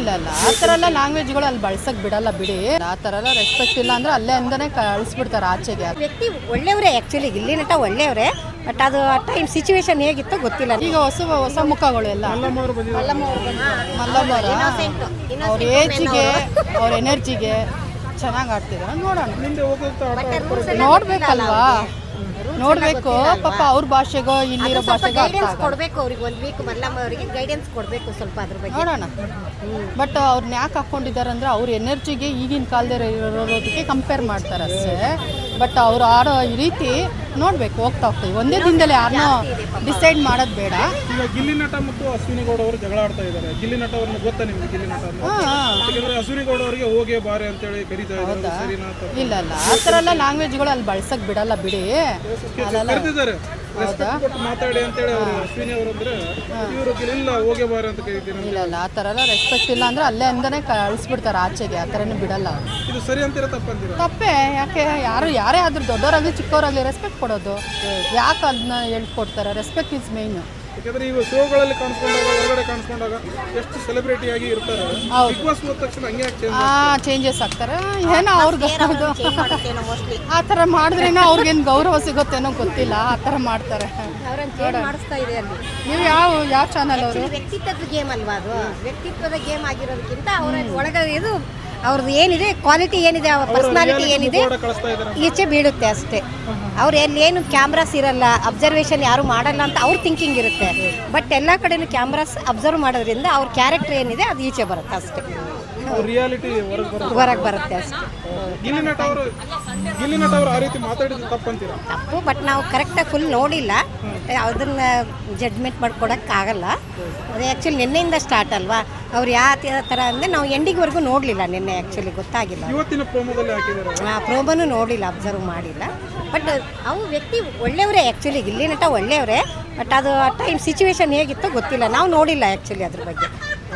ಇಲ್ಲ ಇಲ್ಲ ಆ ಥರ ಎಲ್ಲ ಲ್ಯಾಂಗ್ವೇಜ್ಗಳು ಅಲ್ಲಿ ಬಳಸಕ್ ಬಿಡಲ್ಲ ಬಿಡಿ. ಆ ಥರ ಎಲ್ಲ ರೆಸ್ಪೆಕ್ಟ್ ಇಲ್ಲ ಅಂದ್ರೆ ಅಲ್ಲೇ ಅಂದನೇ ಕಳಿಸ್ಬಿಡ್ತಾರೆ ಆಚೆಗೆ. ವ್ಯಕ್ತಿ ಒಳ್ಳೆಯವರೇ ಆ್ಯಕ್ಚುಲಿ ಇಲ್ಲಿ ನಟ ಒಳ್ಳೆಯವರೇ ಬಟ್ ಅದು ಆ ಟೈಮ್ ಸಿಚುವೇಶನ್ ಹೇಗಿತ್ತು ಗೊತ್ತಿಲ್ಲ. ಈಗ ಹೊಸ ಹೊಸ ಮುಖಗಳು ಎಲ್ಲ. ಮಲ್ಲಮ್ಮರ ಅವ್ರ ಏಜಿಗೆ ಅವ್ರ ಎನರ್ಜಿಗೆ ಚೆನ್ನಾಗಿ ಆಡ್ತಿದ್ದಾರೆ. ನೋಡೋಣ. ನೋಡ್ಬೇಕಲ್ವಾ? ನೋಡ್ಬೇಕು. ಪಾಪ ಅವ್ರ ಭಾಷೆಗೋ ಇಲ್ಲಿರೋ ಭಾಷೆಗೋ ಅರ್ಥ ಗೈಡೆನ್ಸ್ ಆಗಲ್ಲ. ಕೊಡಬೇಕು ಅವ್ರಿಗೆ ಒಂದು ವೀಕ್ ಮಲ್ಲಮ್ಮ ಅವರಿಗೆ ಗೈಡೆನ್ಸ್ ಕೊಡಬೇಕು ಸ್ವಲ್ಪ ಅದ್ರ ಬಗ್ಗೆ. ನೋಡೋಣ. ಬಟ್ ಅವ್ರನ್ನ ಯಾಕೆ ಹಾಕೊಂಡಿದ್ದಾರೆ ಅಂದ್ರೆ ಅವ್ರ ಎನರ್ಜಿಗೆ ಈಗಿನ ಕಾಲದಲ್ಲಿ ಇರೋದಕ್ಕೆ ಕಂಪೇರ್ ಮಾಡ್ತಾರೆ ಅಷ್ಟೇ. ಬಟ್ ಅವ್ರು ಆಡೋ ಈ ರೀತಿ ನೋಡ್ಬೇಕು ಹೋಗ್ತಾ ಹೋಗ್ತೀವಿ ಒಂದೇ ದಿನದಲ್ಲಿ ಯಾರನ್ನೂ ಡಿಸೈಡ್ ಮಾಡೋದು ಬೇಡ. ಈಗ ಗಿಲ್ಲಿ ನಟ ಮತ್ತು ಅಶ್ವಿನಿ ಗೌಡ ಅವರು ಜಗಳ ಆಡ್ತಾ ಇದ್ದಾರೆ. ಗಿಲ್ಲಿ ನಟ ಅವ್ರನ್ನ ಗೊತ್ತಾ ನಿಮ್ಗೆ ಗಿಲ್ಲಿ ನಟ ಯಾಕಂದ್ರೆ ಅಶ್ವಿನಿ ಗೌಡ ಅವರಿಗೆ ಹೋಗಿ ಬಾರೆ ಅಂತೇಳಿ ಕರೀತಾ ಇದ್ದಾರೆ. ಅದು ಸರಿನಾ ಅಂತ ಇಲ್ಲ ಇಲ್ಲ. ಆ ಥರ ಎಲ್ಲ ಲ್ಯಾಂಗ್ವೇಜ್ಗಳು ಅಲ್ಲಿ ಬಳಸಕ್ ಬಿಡಲ್ಲ ಬಿಡಿ. ಕರೆದಿದ್ದಾರೆ ಮಾತಾಡಿ ಅಂತೇಳಿ ಅವರು ಅಶ್ವಿನಿ ಅವರು ಅಂದ್ರೆ ಇವರು ಇಲ್ಲ ಹೋಗಿ ಬಾರೆ ಅಂತ ಕರೀತೀನಿ ಇಲ್ಲ ಇಲ್ಲ. ಆ ಥರ ಎಲ್ಲ ರೆಸ್ಪೆಕ್ಟ್ ಇಲ್ಲ ಅಂದ್ರೆ ಅಲ್ಲೇ ಅಂದನೇ ಕಳಿಸ್ಬಿಡ್ತಾರೆ ಆಚೆಗೆ. ಆ ಥರನೂ ಬಿಡಲ್ಲ. ಇದು ಸರಿ ಅಂತೀರಾ ತಪ್ಪಂತೀರಾ ತಪ್ಪೇ. ಯಾಕೆ? ಯಾರು ಯಾರೇ ಆದ್ರೂ ದೊಡ್ಡವರಾಗಲಿ ಚಿಕ್ಕವರಾಗಲಿ ರೆಸ್ಪೆಕ್ಟ್ ಕೊಡೋದು ಯಾಕೆ ಅದನ್ನ ಹೇಳ್ಕೊಡ್ತಾರೆ? ರೆಸ್ಪೆಕ್ಟ್ ಇಸ್ ಮೈನ್ ಯಾಕಂದ್ರೆ ಈಗ ಶೋಗಳಲ್ಲಿ ಕಾಣಿಸ್ಕೊಂಡಾಗ ಹೊರಗಡೆ ಕಾಣಿಸ್ಕೊಂಡಾಗ ಎಷ್ಟು ಸೆಲೆಬ್ರಿಟಿ ಆಗಿ ಇರ್ತಾರೆ. ಬಿಗ್ ಬಾಸ್ ಹೋದ ತಕ್ಷಣ ಹಂಗೆ ಆ ಚೇಂಜಸ್ ಆಗ್ತಾರೆ. ಏನೋ ಅವ್ರಿಗೆ ಆ ಥರ ಮಾಡಿದ್ರೇನೋ ಅವ್ರಿಗೇನು ಗೌರವ ಸಿಗುತ್ತೇನೋ ಗೊತ್ತಿಲ್ಲ. ಆ ಥರ ಮಾಡ್ತಾರೆ. ಅವ್ರನ್ನ ಚೇಂಜ್ ಮಾಡಿಸ್ತಾ ಇದೆ ಅಲ್ಲಿ. ನೀವು ಯಾವ ಯಾವ ಚಾನಲ್ ಅವರು? ವ್ಯಕ್ತಿತ್ವದ ಗೇಮ್ ಅಲ್ವಾ ಅದು? ವ್ಯಕ್ತಿತ್ವದ ಗೇಮ್ ಆಗಿರೋದಕ್ಕಿಂತ ಅವರ ಒಳಗೆ ಇದು ಅವ್ರದ್ದು ಏನಿದೆ ಕ್ವಾಲಿಟಿ ಏನಿದೆ ಅವ್ರ ಪರ್ಸ್ನಾಲಿಟಿ ಏನಿದೆ ಈಚೆ ಬೀಳುತ್ತೆ ಅಷ್ಟೇ. ಅವ್ರು ಎಲ್ಲಿ ಏನು ಕ್ಯಾಮ್ರಾಸ್ ಇರಲ್ಲ ಅಬ್ಸರ್ವೇಷನ್ ಯಾರು ಮಾಡಲ್ಲ ಅಂತ ಅವ್ರ ಥಿಂಕಿಂಗ್ ಇರುತ್ತೆ. ಬಟ್ ಎಲ್ಲ ಕಡೆನೂ ಕ್ಯಾಮ್ರಾಸ್ ಅಬ್ಸರ್ವ್ ಮಾಡೋದ್ರಿಂದ ಅವ್ರ ಕ್ಯಾರೆಕ್ಟರ್ ಏನಿದೆ ಅದು ಈಚೆ ಬರುತ್ತೆ ಅಷ್ಟೇ. ರಿಯಾಲಿಟಿ ಹೊರಗೆ ಬರುತ್ತೆ. ಅಷ್ಟೇ. ಗಿಲ್ಲಿ ನಟ ಅವರು ಗಿಲ್ಲಿ ನಟ ಅವರು ಆ ರೀತಿ ಮಾತಾಡಿದ್ದು ತಪ್ಪಂತೀರಾ? ತಪ್ಪು ಬಟ್ ನಾವು ಕರೆಕ್ಟಾಗಿ ಫುಲ್ ನೋಡಿಲ್ಲ. ಅದನ್ನ ಜಡ್ಜ್ಮೆಂಟ್ ಮಾಡ್ಕೊಡೋಕ್ಕಾಗಲ್ಲ. ಅದು ಆ್ಯಕ್ಚುಲಿ ನಿನ್ನೆಯಿಂದ ಸ್ಟಾರ್ಟ್ ಅಲ್ವಾ? ಅವ್ರು ಯಾವ ಥರ ಅಂದರೆ ನಾವು ಎಂಡಿಗ್ವರೆಗೂ ನೋಡಲಿಲ್ಲ ನಿನ್ನೆ ಆ್ಯಕ್ಚುಲಿ ಗೊತ್ತಾಗಿಲ್ಲ. ಇವತ್ತಿನ ಪ್ರೋಮೋದಲ್ಲಿ ಹಾಕಿದ್ದಾರೆ ಆ ಪ್ರೋಮನು ನೋಡಿಲ್ಲ ಅಬ್ಸರ್ವ್ ಮಾಡಿಲ್ಲ. ಬಟ್ ಅವು ವ್ಯಕ್ತಿ ಒಳ್ಳೆಯವರೇ ಆ್ಯಕ್ಚುಲಿ ಇಲ್ಲಿ ನಟ ಒಳ್ಳೆಯವರೇ. ಬಟ್ ಅದು ಆ ಟೈಮ್ ಸಿಚುವೇಶನ್ ಹೇಗಿತ್ತು ಗೊತ್ತಿಲ್ಲ. ನಾವು ನೋಡಿಲ್ಲ ಆ್ಯಕ್ಚುಲಿ ಅದ್ರ ಬಗ್ಗೆ.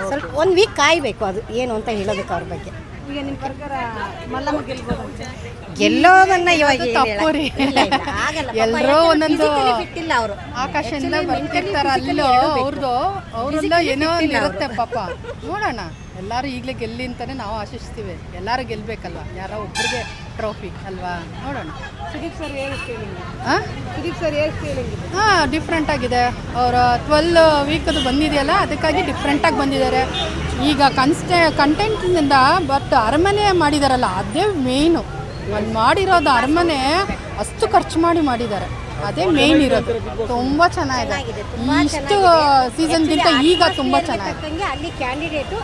ಸ್ವಲ್ಪ ಒಂದು ವೀಕ್ ಕಾಯಬೇಕು ಅದು ಏನು ಅಂತ ಹೇಳೋದಕ್ಕೆ ಅವ್ರ ಬಗ್ಗೆ. ಈಗ ನಿಮ್ಮ ಪ್ರಕಾರ ಮಲ್ಲಮ್ಮ ಗೆಲ್ಬೋದು ಗೆಲ್ಲೋದನ್ನ ಇವಾಗ ತಪ್ಪು ರೀ. ಯಾಕಂದ್ರೆ ಒಂದೊಂದು ಬಿಟ್ಟಿಲ್ಲ ಅವರು. ಆಕಾಶದಿಂದ ಬರ್ತಿರ್ತಾರ ಅಲ್ಲೋ ಅವ್ರದ್ದು ಅವ್ರಲ್ಲ ಏನೋ ಇರುತ್ತೆ ಪಾಪ. ನೋಡೋಣ. ಎಲ್ಲರೂ ಈಗಲೇ ಗೆಲ್ಲಿ ಅಂತಲೇ ನಾವು ಆಶಿಸ್ತೀವಿ. ಎಲ್ಲರೂ ಗೆಲ್ಲಬೇಕಲ್ವ ಯಾರೋ ಒಬ್ಬರಿಗೆ ಟ್ರೋಫಿ ಅಲ್ವಾ? ನೋಡೋಣ. ಸುದೀಪ್ ಸರ್ ಹಾಂ ಸುದೀಪ್ ಸರ್ ಹಾಂ ಡಿಫ್ರೆಂಟ್ ಆಗಿದೆ. ಅವರು ಟ್ವೆಲ್ ವೀಕದು ಬಂದಿದೆಯಲ್ಲ ಅದಕ್ಕಾಗಿ ಡಿಫ್ರೆಂಟಾಗಿ ಬಂದಿದ್ದಾರೆ. ಈಗ ಕನ್ಸ್ಟೆ ಕಂಟೆಂಟ್ನಿಂದ ಬಟ್ ಅರಮನೆ ಮಾಡಿದಾರಲ್ಲ ಅದೇ ಮೇಯ್ನು ಅಲ್ಲಿ ಮಾಡಿರೋದು ಅರಮನೆ ಅಷ್ಟು ಖರ್ಚು ಮಾಡಿ ಮಾಡಿದ್ದಾರೆ. ಅದೇ ಮೇಯ್ನ್ ಇರೋದು. ತುಂಬ ಚೆನ್ನಾಗಿದೆ. ಇಷ್ಟು ಸೀಸನ್ಗಿಂತ ಈಗ ತುಂಬ ಚೆನ್ನಾಗಿದೆ. ಅಲ್ಲಿ ಕ್ಯಾಂಡಿಡೇಟು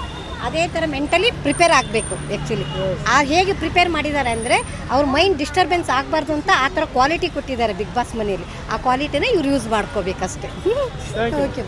ಅದೇ ಥರ ಮೆಂಟಲಿ ಪ್ರಿಪೇರ್ ಆಗಬೇಕು ಆ್ಯಕ್ಚುಲಿ ಆ ಹೇಗೆ ಪ್ರಿಪೇರ್ ಮಾಡಿದ್ದಾರೆ ಅಂದರೆ ಅವ್ರ ಮೈಂಡ್ ಡಿಸ್ಟರ್ಬೆನ್ಸ್ ಆಗಬಾರ್ದು ಅಂತ ಆ ಥರ ಕ್ವಾಲಿಟಿ ಕೊಟ್ಟಿದ್ದಾರೆ ಬಿಗ್ ಬಾಸ್ ಮನೆಯಲ್ಲಿ. ಆ ಕ್ವಾಲಿಟಿನ ಇವ್ರು ಯೂಸ್ ಮಾಡ್ಕೋಬೇಕಷ್ಟೇ. ಓಕೆ